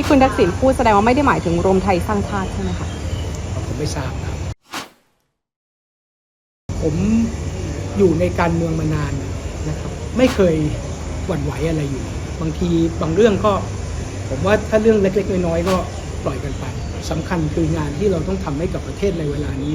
ที่คุณทักษิณพูดแสดงว่าไม่ได้หมายถึงรวมไทยสร้างชาติใช่ไหมคะผมไม่ทราบครับ ผมอยู่ในการเมืองมานานนะครับ ไม่เคยหวั่นไหวอะไรอยู่ บางทีบางเรื่องก็ ผมว่าถ้าเรื่องเล็กๆน้อยๆก็ปล่อยกันไปสำคัญคืองานที่เราต้องทำให้กับประเทศในเวลานี้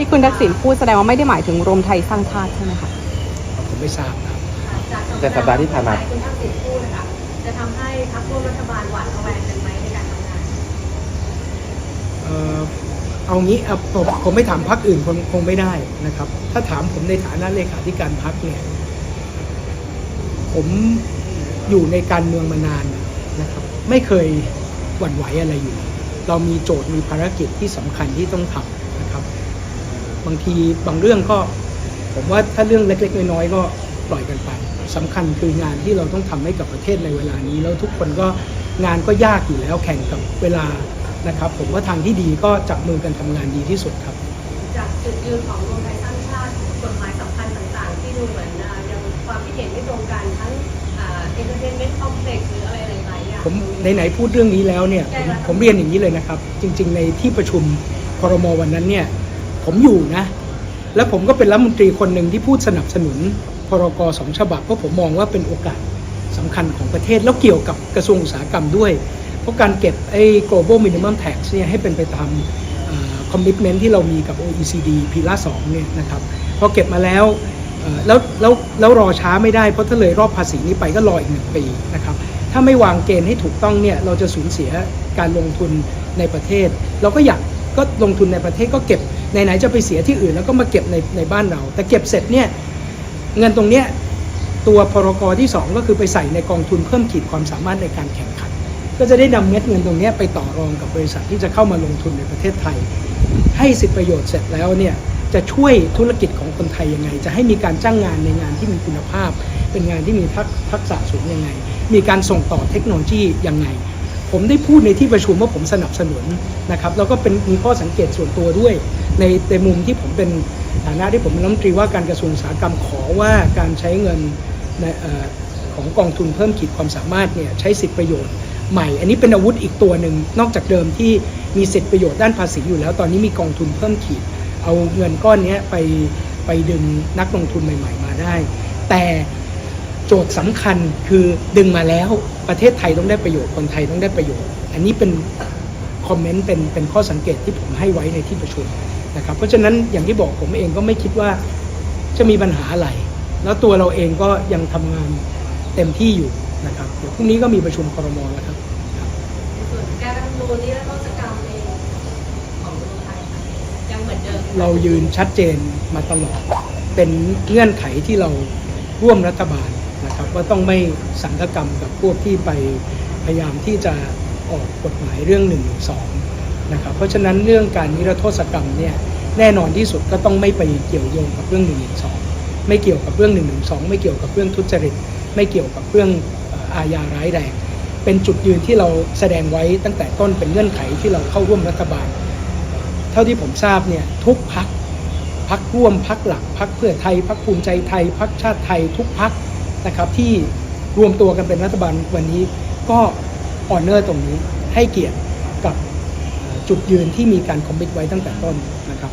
ที่คุณทักษิณพูดแสดงว่าไม่ได้หมายถึงรวมไทยสร้างชาติใช่ไหมคะผมไม่ทราบครับแต่สัปดาห์ที่ผ่านมาคุณทักษิณพูดนะคะจะทำให้พรรคร่วมรัฐบาลหวาดระแวงกันไหมในการทำงานเอ่อเอางี้เอาผมผมไม่ถามพักอื่นคงคงไม่ได้นะครับ ถ้าถามผมในฐานะเลขาธิการพักเนี่ยผมอยู่ในการเมืองมานานนะครับ ไม่เคยหวั่นไหวอะไรอยู่ เรามีโจทย์มีภารกิจที่สำคัญที่ต้องทำนะครับ บางทีบางเรื่องก็ ผมว่าถ้าเรื่องเล็ก ๆ น้อยๆก็ปล่อยกันไปสำคัญคืองานที่เราต้องทำให้กับประเทศในเวลานี้ แล้วทุกคนก็งานก็ยากอยู่แล้วแข่งกับเวลานะครับ ผมว่าทางที่ดีก็จับมือกันทำงานดีที่สุดครับ จากจุดยืนของรวมไทยสร้างชาติกฎหมายสำคัญต่างๆ ที่ดูเหมือนอ่ายังความคิดเห็นไม่ตรงกันทั้งเอนเตอร์เทนเมนต์คอมเพล็กซ์หรืออะไรหลายๆอย่างผมไหนๆพูดเรื่องนี้แล้วเนี่ยผมผมเรียนอย่างนี้เลยนะครับ จริง ๆ ในที่ประชุมครมวันนั้นเนี่ย ผมอยู่นะ แล้วผมก็เป็นรัฐมนตรีคนหนึ่งที่พูดสนับสนุนพรกสองฉบับเพราะผมมองว่าเป็นโอกาสสำคัญของประเทศแล้วเกี่ยวกับกระทรวงอุตสาหกรรมด้วย เพราะการเก็บไอ้ global minimum tax เนี่ยให้เป็นไปตามคอมมิชเมนที่เรามีกับ OECD พีล่าสองเนี่ยนะครับพอเก็บมาแล้วแล้วแล้วแล้วรอช้าไม่ได้เพราะถ้าเลยรอบภาษีนี้ไปก็รออีกหนึ่งปีนะครับถ้าไม่วางเกณฑ์ให้ถูกต้องเนี่ยเราจะสูญเสียการลงทุนในประเทศ เราก็อยากก็ลงทุนในประเทศก็เก็บ ไหนๆจะไปเสียที่อื่นแล้วก็มาเก็บในในบ้านเรา แต่เก็บเสร็จเนี่ยเงินตรงเนี้ยตัวพรกที่ 2 ก็คือไปใส่ในกองทุนเพิ่มขีดความสามารถในการแข่งขัน ก็จะได้นำเม็ดเงินตรงเนี้ยไปต่อรองกับบริษัทที่จะเข้ามาลงทุนในประเทศไทย ให้สิทธิประโยชน์เสร็จแล้วเนี่ยจะช่วยธุรกิจของคนไทยยังไง จะให้มีการจ้างงานในงานที่มีคุณภาพ เป็นงานที่มีทักษะสูงยังไง มีการส่งต่อเทคโนโลยียังไง ผมได้พูดในที่ประชุมว่าผมสนับสนุนนะครับแล้วก็เป็นมีข้อสังเกตส่วนตัวด้วย ในในมุมที่ผมเป็นฐานะที่ผมเป็นรัฐมนตรีว่าการกระทรวงอุตสาหกรรมขอว่าการใช้เงินในอของกองทุนเพิ่มขีดความสามารถเนี่ยใช้สิทธิประโยชน์ใหม่ อันนี้เป็นอาวุธอีกตัวหนึ่งนอกจากเดิมที่มีสิทธิประโยชน์ด้านภาษีอยู่แล้ว ตอนนี้มีกองทุนเพิ่มขีด เอาเงินก้อนนี้ไปไปดึงนักลงทุนใหม่ ๆ มาได้ แต่โจทย์สำคัญคือดึงมาแล้วประเทศไทยต้องได้ประโยชน์คนไทยต้องได้ประโยชน์ อันนี้เป็นคอมเมนต์เป็นเป็นข้อสังเกตที่ผมให้ไว้ในที่ประชุม นะครับเพราะฉะนั้นอย่างที่บอกผมเองก็ไม่คิดว่าจะมีปัญหาอะไร แล้วตัวเราเองก็ยังทำงานเต็มที่อยู่นะครับเดี๋ยวพรุ่งนี้ก็มีประชุมครมแล้วครับในส่วนแก้รัฐธรรมนูญนี้และโทษกรรมเองของรวมไทยค่ะยังเหมือนเดิมเรายืนชัดเจนมาตลอด เป็นเงื่อนไขที่เราร่วมรัฐบาลนะครับว่าต้องไม่สังฆกรรมกับพวกที่ไปพยายามที่จะออกกฎหมายเรื่อง1นึนะครับเพราะฉะนั้นเรื่องการนิรโทษกรรมเนี่ย แน่นอนที่สุดก็ต้องไม่ไปเกี่ยวโยงกับเรื่อง1นึไม่เกี่ยวกับเรื่อง1นึไม่เกี่ยวกับเรื่องทุจริต ไม่เกี่ยวกับเรื่องอาญาร้ายแรง เป็นจุดยืนที่เราแสดงไว้ตั้งแต่ต้นเป็นเงื่อนไขที่เราเข้าร่วมรัฐบาล เท่าที่ผมทราบเนี่ยทุกพักพักร่วมพักหลักพักเพื่อไทยพักภูมิใจไทยพักชาติไทยทุกพักนะครับที่รวมตัวกันเป็นรัฐบาลวันนี้ก็ออนเนอร์ตรงนี้ให้เกียรติกับจุดยืนที่มีการคอมมิตไว้ตั้งแต่ต้นนะครับ